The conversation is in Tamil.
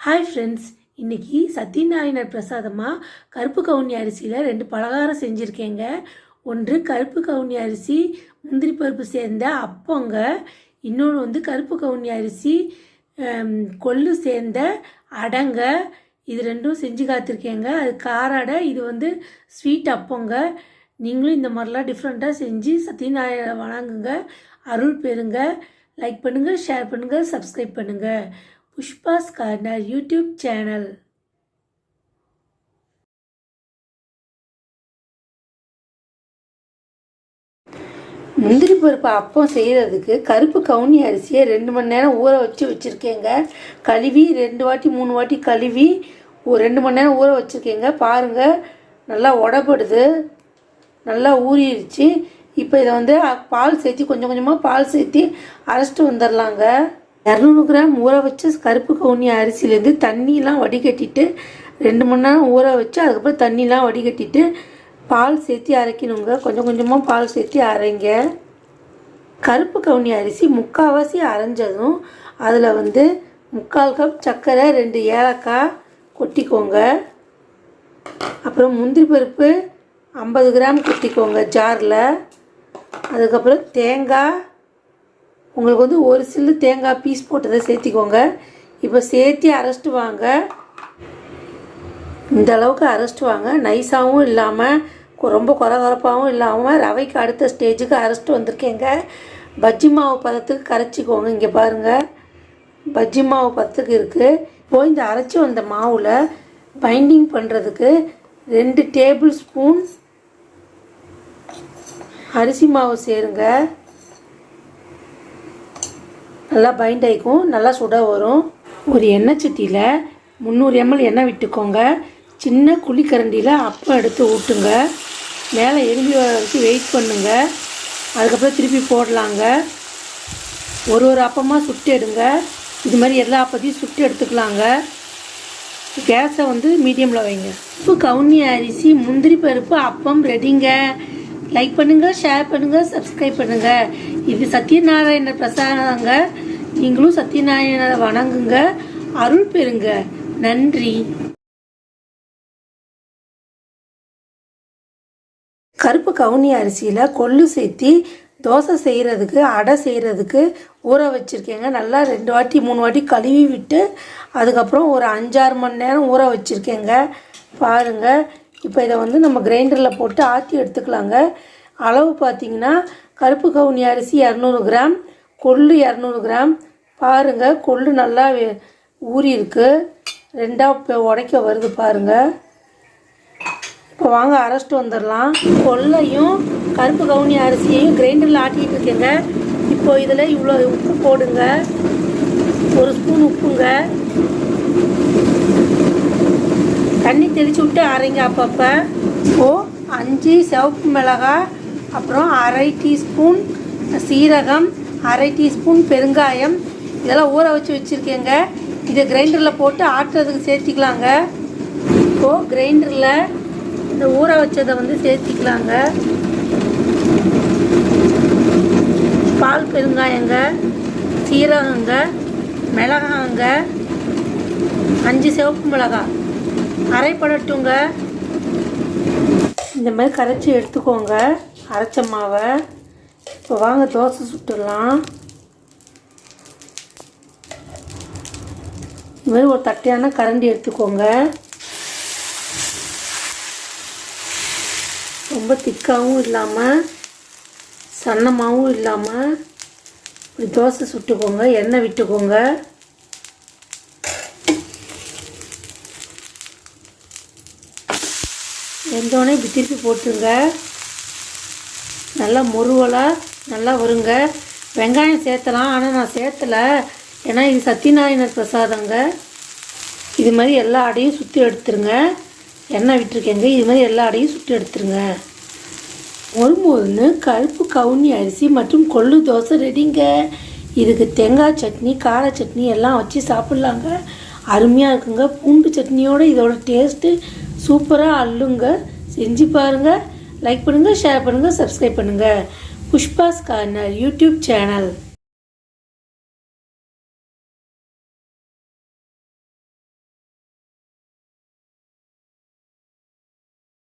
ஹாய் ஃப்ரெண்ட்ஸ் இன்றைக்கி சத்யநாராயணர் பிரசாதமாக கருப்பு கவுனி அரிசியில் ரெண்டு பலகாரம் செஞ்சுருக்கேங்க. ஒன்று கருப்பு கவுனி அரிசி முந்திரி பருப்பு சேர்ந்த அப்பங்க. இன்னொன்று வந்து கருப்பு கவுனி அரிசி கொள்ளு சேர்ந்த அடங்க. இது ரெண்டும் செஞ்சு காத்திருக்கேங்க. அது காரடை இது வந்து ஸ்வீட் அப்பங்க. நீங்களும் இந்த மாதிரிலாம் டிஃப்ரெண்ட்டாக செஞ்சு சத்யநாராயண வணங்குங்க. அருள் பெறுங்க. லைக் பண்ணுங்கள் ஷேர் பண்ணுங்கள் சப்ஸ்கிரைப் பண்ணுங்கள் புஷ்பாஸ் கார்னர் யூடியூப் சேனல். முந்திரி பருப்பு அப்பம் செய்கிறதுக்கு கருப்பு கவுனி அரிசியை ரெண்டு மணி நேரம் ஊற வச்சு வச்சுருக்கேங்க. கழுவி ரெண்டு வாட்டி மூணு வாட்டி கழுவி ஒரு ரெண்டு மணி நேரம் ஊற வச்சுருக்கேங்க. பாருங்கள் நல்லா உடப்படுது. நல்லா ஊறிடுச்சு இப்போ இதை வந்து பால் சேர்த்தி கொஞ்சம் கொஞ்சமாக பால் சேர்த்தி அரைச்சிட்டு வந்துடலாங்க இரநூறு கிராம் ஊற வச்சு கருப்பு கவுனி அரிசிலேருந்து தண்ணியெலாம் வடிகட்டிட்டு ரெண்டு மணி நேரம் ஊற வச்சு அதுக்கப்புறம் தண்ணிலாம் வடிகட்டிட்டு பால் சேர்த்தி அரைக்கணுங்க. கொஞ்சம் கொஞ்சமாக பால் சேர்த்தி அரைங்க. கருப்பு கவுனி அரிசி முக்கால்வாசி அரைஞ்சதும் அதில் வந்து முக்கால் கப் சர்க்கரை ரெண்டு ஏலக்காய் கொட்டிக்கோங்க. அப்புறம் முந்திரி பருப்பு ஐம்பது கிராம் கொட்டிக்கோங்க ஜாரில். அதுக்கப்புறம் தேங்காய் உங்களுக்கு வந்து ஒரு சில்லு தேங்காய் பீஸ் போட்டதை சேர்த்திக்கோங்க. இப்போ சேர்த்தி அரைச்சிட்டு வாங்க. இந்த அளவுக்கு அரைச்சிட்டு வாங்க. நைஸாகவும் இல்லாமல் கொ- ரொம்ப குறகுறப்பாகவும் இல்லாமல் ரவைக்கு அடுத்த ஸ்டேஜுக்கு அரைச்சிட்டு வந்திருக்கேங்க. பஜ்ஜி மாவு பதத்துக்கு கரைச்சிக்கோங்க இங்கே பாருங்கள் பஜ்ஜி மாவு பதத்துக்கு இருக்குது இப்போது இந்த அரைச்சி வந்த மாவில் பைண்டிங் பண்ணுறதுக்கு ரெண்டு டேபிள் ஸ்பூன் அரிசி மாவு சேருங்க. நல்லா பைண்ட் ஆகிக்கும் நல்லா சுட வரும். ஒரு எண்ணெய் சட்டியில் முந்நூறு எம்எல் எண்ணெய் விட்டுக்கோங்க. சின்ன குழிக்கரண்டியில் அப்பம் எடுத்து ஊட்டுங்க. மேலே எலும்பி வர வரைக்கும் வெயிட் பண்ணுங்க. அதுக்கப்புறம் திருப்பி போடலாங்க. ஒரு ஒரு அப்பமாக சுட்டு எடுங்க. இது மாதிரி எல்லா அப்பத்தையும் சுட்டு எடுத்துக்கலாங்க. கேஸை வந்து மீடியமில் வைங்க. உப்பு கவுனி அரிசி முந்திரி பருப்பு அப்பம் ரெடிங்க லைக் பண்ணுங்கள் ஷேர் பண்ணுங்கள் சப்ஸ்கிரைப் பண்ணுங்கள் இது சத்யநாராயண பிரசாதங்க. நீங்களும் சத்யநாராயணரை வணங்குங்க. அருள் பெறுங்க. நன்றி. கருப்பு கவுனி அரிசியில் கொள்ளு சேர்த்தி தோசை செய்கிறதுக்கு அடை செய்கிறதுக்கு ஊற வச்சுருக்கேங்க. நல்லா ரெண்டு வாட்டி மூணு வாட்டி கழுவி விட்டு அதுக்கப்புறம் ஒரு அஞ்சாறு மணி நேரம் ஊற வச்சுருக்கேங்க. பாருங்கள் இப்போ இதை வந்து நம்ம கிரைண்டரில் போட்டு ஆற்றி எடுத்துக்கலாங்க. அளவு பார்த்தீங்கன்னா கருப்பு கவுனி அரிசி இரநூறு கிராம் கொள்ளு இரநூறு கிராம் பாருங்கள் கொள்ளு நல்லா வே- ஊறி ரெண்டாக இப்போ உடைக்க வருது பாருங்கள் இப்போ வாங்க அரைச்சிட்டு வந்துடலாம் கொள்ளையும் கருப்பு கவுனி அரிசியையும் கிரைண்டரில் ஆட்டிகிட்டு இருக்கேங்க. இப்போ இதில் இவ்வளோ உப்பு போடுங்க. ஒரு ஸ்பூன் உப்புங்க. தண்ணி தெளித்து விட்டு அரைங்க அப்பப்போ. இப்போ அஞ்சு சிவப்பு மிளகாய் அப்புறம் அரை டீஸ்பூன் சீரகம் அரை டீஸ்பூன் பெருங்காயம் இதெல்லாம் ஊற வச்சு வச்சுருக்கேங்க. இதை கிரைண்டரில் போட்டு ஆட்டுறதுக்கு சேர்த்திக்கலாங்க. இப்போது கிரைண்டரில் இந்த ஊற வச்சதை வந்து சேர்த்திக்கலாங்க. பால் பெருங்காயங்க சீரகங்க மிளகாங்க அஞ்சு சிவப்பு மிளகாய் அரைப்படட்டுங்க இந்த மாதிரி கரைச்சி எடுத்துக்கோங்க. அரைச்ச மாவை. இப்போ வாங்க தோசை சுட்டுடலாம். இது மாதிரி ஒரு தட்டையான கரண்டி எடுத்துக்கோங்க. ரொம்ப திக்காகவும் இல்லாமல் சன்னமாகவும் இல்லாமல் இப்படி தோசை சுட்டுக்கோங்க எண்ணெய் விட்டுக்கோங்க. வெந்தோடனே இப்படி திருப்பி போட்டுருங்க. நல்லா முருவலாக நல்லா வருங்க. வெங்காயம் சேர்த்தலாம் ஆனால் நான் சேர்த்தலை. ஏன்னா இது சத்யநாராயணர் பிரசாதங்க. இது மாதிரி எல்லா அடையும் சுற்றி எடுத்துருங்க. எண்ணெய் விட்டுருக்கேங்க. இது மாதிரி எல்லா அடையும் சுற்றி எடுத்துருங்க. ஒரு மொழுன்னு கருப்பு கவுனி அரிசி மற்றும் கொள்ளு தோசை ரெடிங்க. இதுக்கு தேங்காய் சட்னி கார சட்னி எல்லாம் வச்சு சாப்பிட்லாங்க. அருமையாக இருக்குங்க. பூண்டு சட்னியோடு இதோட டேஸ்ட்டு சூப்பராக அள்ளுங்க. செஞ்சு பாருங்கள் லைக் பண்ணுங்கள் ஷேர் பண்ணுங்கள் சப்ஸ்கிரைப் பண்ணுங்கள் புஷ்பாஸ் கார்னர் யூடியூப் சேனல்.